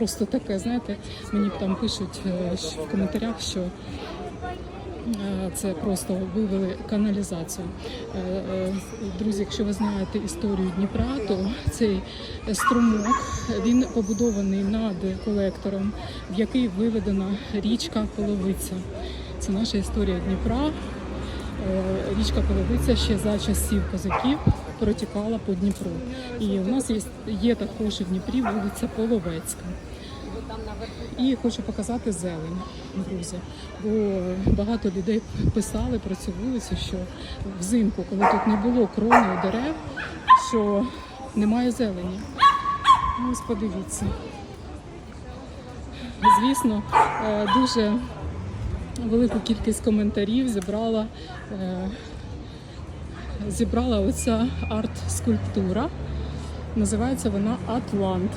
Просто таке, знаєте, мені там пишуть е, в коментарях, що е, це просто вивели каналізацію. Е, Друзі, якщо ви знаєте історію Дніпра, то цей струмок він побудований над колектором, в який виведена річка Половиця. Це наша історія Дніпра. Річка Половиця ще за часів козаків протікала по Дніпру. І у нас є, є також у Дніпрі вулиця Половецька. І хочу показати зелень, друзі. Бо багато людей писали про цю вулицю, що взимку, коли тут не було крони дерев, що немає зелені. Ну, Ось подивіться. Звісно, е, дуже велику кількість коментарів зібрала, е, зібрала оця арт-скульптура. Називається вона Атлант.